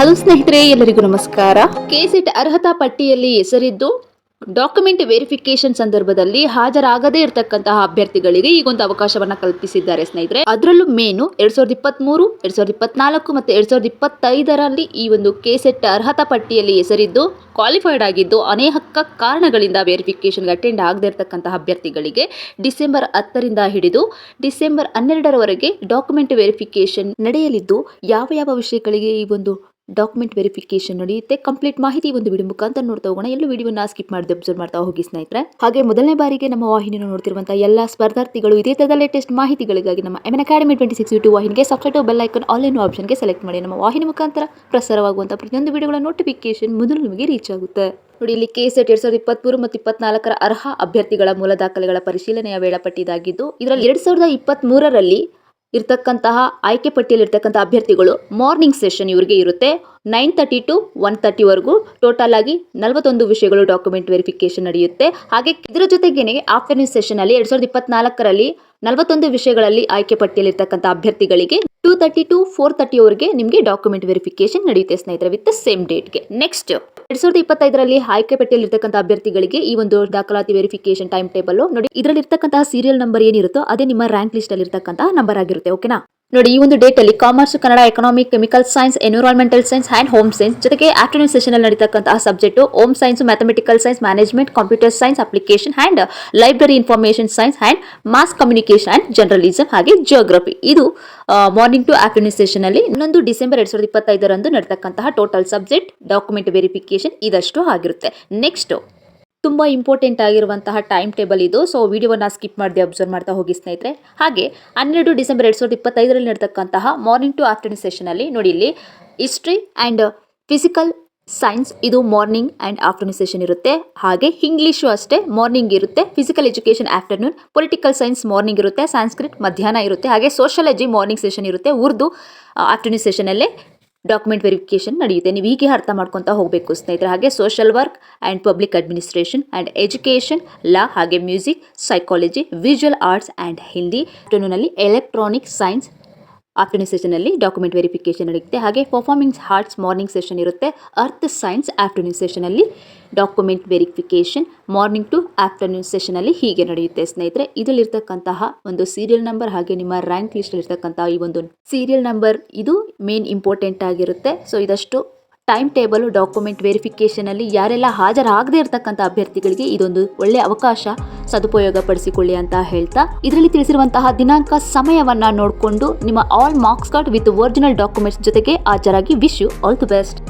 Hello ಸ್ನೇಹಿತರೆ, ಎಲ್ಲರಿಗೂ ನಮಸ್ಕಾರ. ಕೆಸೆಟ್ ಅರ್ಹತಾ ಪಟ್ಟಿಯಲ್ಲಿ ಹೆಸರಿದ್ದು ಡಾಕ್ಯುಮೆಂಟ್ ವೆರಿಫಿಕೇಶನ್ ಸಂದರ್ಭದಲ್ಲಿ ಹಾಜರಾಗದೇ ಇರತಕ್ಕಂತಹ ಅಭ್ಯರ್ಥಿಗಳಿಗೆ ಈಗೊಂದು ಅವಕಾಶವನ್ನ ಕಲ್ಪಿಸಿದ್ದಾರೆ ಸ್ನೇಹಿತರೆ. ಅದರಲ್ಲೂ ಮೇನು ಎರಡ್ ಸಾವಿರದ ಇಪ್ಪತ್ತ್ ಮೂರು ಎರಡ್ ಸಾವಿರದ ಇಪ್ಪತ್ನಾಲ್ಕು ಮತ್ತೆ ಎರಡ್ ಸಾವಿರದ ಇಪ್ಪತ್ತೈದರಲ್ಲಿ ಈ ಒಂದು ಕೆಸೆಟ್ ಅರ್ಹತಾ ಪಟ್ಟಿಯಲ್ಲಿ ಹೆಸರಿದ್ದು ಕ್ವಾಲಿಫೈಡ್ ಆಗಿದ್ದು ಅನೇಕ ಕಾರಣಗಳಿಂದ ವೆರಿಫಿಕೇಶನ್ಗೆ ಅಟೆಂಡ್ ಆಗದೇ ಇರತಕ್ಕಂತಹ ಅಭ್ಯರ್ಥಿಗಳಿಗೆ ಡಿಸೆಂಬರ್ ಹತ್ತರಿಂದ ಹಿಡಿದು ಡಿಸೆಂಬರ್ ಹನ್ನೆರಡರವರೆಗೆ ಡಾಕ್ಯುಮೆಂಟ್ ವೆರಿಫಿಕೇಶನ್ ನಡೆಯಲಿದ್ದು, ಯಾವ ಯಾವ ವಿಷಯಗಳಿಗೆ ಈ ಒಂದು ಡಾಕ್ಯುಮೆಂಟ್ ವೆರಿಫಿಕೇಶನ್ ನಡೆಯುತ್ತೆ. ಕಂಪ್ಲೀಟ್ ಮಾಹಿತಿ ಒಂದು ವಿಡಿಯೋ ಮುಖಾಂತರ ನೋಡ್ತಾ ಹೋಗೋಣ. ಎಲ್ಲೂ ವಿಡಿಯೋನ ಸ್ಕಿಪ್ ಮಾಡಿದೆ ಅಬ್ಸರ್ವ್ ಮಾಡ್ತಾ ಹೋಗಿ ಸ್ನೇಹಿತರೆ. ಹಾಗೆ ಮೊದಲನೇ ಬಾರಿಗೆ ನಮ್ಮ ವಾಹಿನಿಯನ್ನು ನೋಡ್ತಿರುವಂತಹ ಎಲ್ಲ ಸ್ಪರ್ಧಾರ್ಥಿಗಳು ಇದೇ ತರದ ಲೇಟೆಸ್ಟ್ ಮಾಹಿತಿಗಳಿಗಾಗಿ ನಮ್ಮ M academy twenty six YouTube ವಾಹಿನಿಗೆ subscribe bell icon all in ಆಪ್ಷನ್ಗೆ select ಮಾಡಿ ನಮ್ಮ ವಾಹಿನಿ ಮುಖಾಂತರ ಪ್ರಸಾರವಾಗುವಂತಹ ಪ್ರತಿಯೊಂದು ವಿಡಿಯೋಗಳ ನೋಟಿಫಿಕೇಶನ್ ಮೊದಲು ನಿಮಗೆ ರೀಚ್ ಆಗುತ್ತೆ. ನೋಡಿ, ಇಲ್ಲಿ ಕೆಸೆಟ್ ಎರಡ್ ಸಾವಿರದ ಇಪ್ಪತ್ಮೂರು ಮತ್ತು ಇಪ್ಪತ್ನಾಲ್ಕರ ಅರ್ಹ ಅಭ್ಯರ್ಥಿಗಳ ಮೂಲ ದಾಖಲೆಗಳ ಪರಿಶೀಲನೆಯ ವೇಳಾಪಟ್ಟಿ ಇದಾಗಿದ್ದು ಇದರಲ್ಲಿ ಎರಡ್ ಸಾವಿರದ ಇಪ್ಪತ್ತ್ ಮೂರರಲ್ಲಿ ಇರ್ತಕ್ಕಂತಹ ಆಯ್ಕೆ ಪಟ್ಟಿಯಲ್ಲಿ ಇರ್ತಕ್ಕಂಥ ಅಭ್ಯರ್ಥಿಗಳು ಮಾರ್ನಿಂಗ್ ಸೆಷನ್ ಇವರಿಗೆ ಇರುತ್ತೆ. ನೈನ್ ತರ್ಟಿ ಟು ಒನ್ ತರ್ಟಿವರೆಗೂ ಟೋಟಲ್ ಆಗಿ ನಲವತ್ತೊಂದು ವಿಷಯಗಳು ಡಾಕ್ಯುಮೆಂಟ್ ವೆರಿಫಿಕೇಶನ್ ನಡೆಯುತ್ತೆ. ಹಾಗೆ ಇದರ ಜೊತೆಗೇನೆ ಆಫ್ಟರ್ನೂನ್ ಸೆಷನ್ ಅಲ್ಲಿ ಎರಡ್ ಸಾವಿರದ ಇಪ್ಪತ್ನಾಲ್ಕರಲ್ಲಿ ನಲವತ್ತೊಂದು ವಿಷಯಗಳಲ್ಲಿ ಆಯ್ಕೆ ಪಟ್ಟಿಯಲ್ಲಿ ಇರ್ತಕ್ಕಂಥ ಅಭ್ಯರ್ಥಿಗಳಿಗೆ ಟೂ ತರ್ಟಿ ಟು ಫೋರ್ ತರ್ಟಿವರೆಗೆ ನಿಮಗೆ ಡಾಕ್ಯುಮೆಂಟ್ ವೆರಿಫಿಕೇಶನ್ ನಡೆಯುತ್ತೆ ಸ್ನೇಹಿತರೆ ವಿತ್ ಸೇಮ್ ಡೇಟ್ಗೆ ನೆಕ್ಸ್ಟ್ ಎರಡ್ ಸಾವಿರದ ಇಪ್ಪತ್ತೈದರಲ್ಲಿ ಆಯ್ಕೆ ಪಟ್ಟಿಯಲ್ಲಿರ್ತಕ್ಕಂಥ ಅಭ್ಯರ್ಥಿಗಳಿಗೆ ಈ ಒಂದು ದಾಖಲಾತಿ ವೆರಿಫಿಕೇಶನ್ ಟೈಮ್ ಟೇಬಲ್ ನೋಡಿ. ಇದರಲ್ಲಿ ಇರ್ತಕ್ಕಂತಹ ಸೀರಿಯಲ್ ನಂಬರ್ ಏನಿರುತ್ತೋ ಅದೇ ನಿಮ್ಮ ರ್ಯಾಂಕ್ ಲಿಸ್ಟ್ ಅಲ್ಲಿ ಇರ್ತಕ್ಕಂತಹ ನಂಬರ್ ಆಗಿರುತ್ತೆ ಓಕೆನಾ ನೋಡಿ, ಈ ಒಂದು ಡೇಟ್ ಅಲ್ಲಿ commerce Kannada economic chemical science environmental science and home science ಜೊತೆಗೆ ಆಫ್ಟರ್ನೂನ್ ಸೆಷನ್ ಅಲ್ಲಿ ನಡೀತಕ್ಕಂತಹ subject home science mathematical science management computer science application and library information science and mass communication and journalism ಹಾಗೆ geography ಇದು morning to afternoon session ಅಲ್ಲಿ ಇನ್ನೊಂದು December ಎರಡ್ ಸಾವಿರದ ಇಪ್ಪತ್ತೈದರಂದು ನಡೆತಕ್ಕಂತಹ ಟೋಟಲ್ ಸಬ್ಜೆಕ್ಟ್ ಡಾಕ್ಯುಮೆಂಟ್ ವೆರಿಫಿಕೇಶನ್ ಇದಷ್ಟು ಆಗಿರುತ್ತೆ. ನೆಕ್ಸ್ಟ್ ತುಂಬ ಇಂಪಾರ್ಟೆಂಟ್ ಆಗಿರುವಂತಹ ಟೈಮ್ ಟೇಬಲ್ ಇದು. ಸೊ ವಿಡಿಯೋವನ್ನು ಸ್ಕಿಪ್ ಮಾಡದೆ ಅಬ್ಸರ್ವ್ ಮಾಡ್ತಾ ಹೋಗಿ ಸ್ನೇಹಿತರೆ. ಹಾಗೆ, ಹನ್ನೆರಡು ಡಿಸೆಂಬರ್ ಎರಡು ಸಾವಿರದ ಇಪ್ಪತ್ತೈದರಲ್ಲಿ ನಡೆತಕ್ಕಂತಹ ಮಾರ್ನಿಂಗ್ ಟು ಆಫ್ಟರ್ನೂನ್ ಸೆಷನಲ್ಲಿ ನೋಡಿ ಇಲ್ಲಿ ಹಿಸ್ಟ್ರಿ ಆ್ಯಂಡ್ ಫಿಸಿಕಲ್ ಸೈನ್ಸ್ ಇದು ಮಾರ್ನಿಂಗ್ ಆ್ಯಂಡ್ ಆಫ್ಟರ್ನೂನ್ ಸೆಷನ್ ಇರುತ್ತೆ. ಹಾಗೆ ಇಂಗ್ಲೀಷು ಅಷ್ಟೇ ಮಾರ್ನಿಂಗ್ ಇರುತ್ತೆ. Physical education afternoon political science morning ಇರುತ್ತೆ. ಸಾಂಸ್ಕ್ರಿಟ್ ಮಧ್ಯಾಹ್ನ ಇರುತ್ತೆ. ಹಾಗೆ ಸೋಷಿಯಾಲಜಿ ಮಾರ್ನಿಂಗ್ ಸೆಷನ್ ಇರುತ್ತೆ. ಉರ್ದು ಆಫ್ಟರ್ನೂನ್ ಸೆಷನಲ್ಲೇ ಡಾಕ್ಯುಮೆಂಟ್ ವೆರಿಫಿಕೇಶನ್ ನಡೆಯುತ್ತೆ. ನೀವು ಹೀಗೆ ಅರ್ಥ ಮಾಡ್ಕೊತಾ ಹೋಗಬೇಕು ಸ್ನೇಹಿತರೆ. ಹಾಗೆ social work and public administration and education law ಹಾಗೆ music psychology visual arts and Hindi ಟೂನಲ್ಲಿ electronic science afternoon ಸೆಷನಲ್ಲಿ ಡಾಕ್ಯುಮೆಂಟ್ ವೆರಿಫಿಕೇಶನ್ ನಡೆಯುತ್ತೆ ಹಾಗೆ ಪರ್ಫಾರ್ಮಿಂಗ್ ಆರ್ಟ್ಸ್ ಮಾರ್ನಿಂಗ್ ಸೆಷನ್ ಇರುತ್ತೆ. Earth science afternoon ಸೆಷನಲ್ಲಿ document verification morning to afternoon ಸೆಷನಲ್ಲಿ ಹೀಗೆ ನಡೆಯುತ್ತೆ ಸ್ನೇಹಿತರೆ. ಇದರಲ್ಲಿರ್ತಕ್ಕಂತಹ ಒಂದು serial number ಹಾಗೆ ನಿಮ್ಮ ರ್ಯಾಂಕ್ ಲಿಸ್ಟ್ ಇರ್ತಕ್ಕಂತಹ ಈ ಒಂದು ಸೀರಿಯಲ್ ನಂಬರ್ ಇದು ಮೇನ್ ಇಂಪಾರ್ಟೆಂಟ್ ಆಗಿರುತ್ತೆ. ಸೊ ಇದಷ್ಟು ಟೈಮ್ ಟೇಬಲ್ ಡಾಕ್ಯುಮೆಂಟ್ ವೆರಿಫಿಕೇಶನ್ ಅಲ್ಲಿ ಯಾರೆಲ್ಲ ಹಾಜರಾಗದೆ ಇರತಕ್ಕಂಥ ಅಭ್ಯರ್ಥಿಗಳಿಗೆ ಇದೊಂದು ಒಳ್ಳೆ ಅವಕಾಶ ಸದುಪಯೋಗ ಪಡಿಸಿಕೊಳ್ಳಿ ಅಂತ ಹೇಳ್ತಾ, ಇದರಲ್ಲಿ ತಿಳಿಸಿರುವಂತಹ ದಿನಾಂಕ ಸಮಯವನ್ನ ನೋಡಿಕೊಂಡು ನಿಮ್ಮ all marks card with original documents ಜೊತೆಗೆ ಹಾಜರಾಗಿ wish you all the best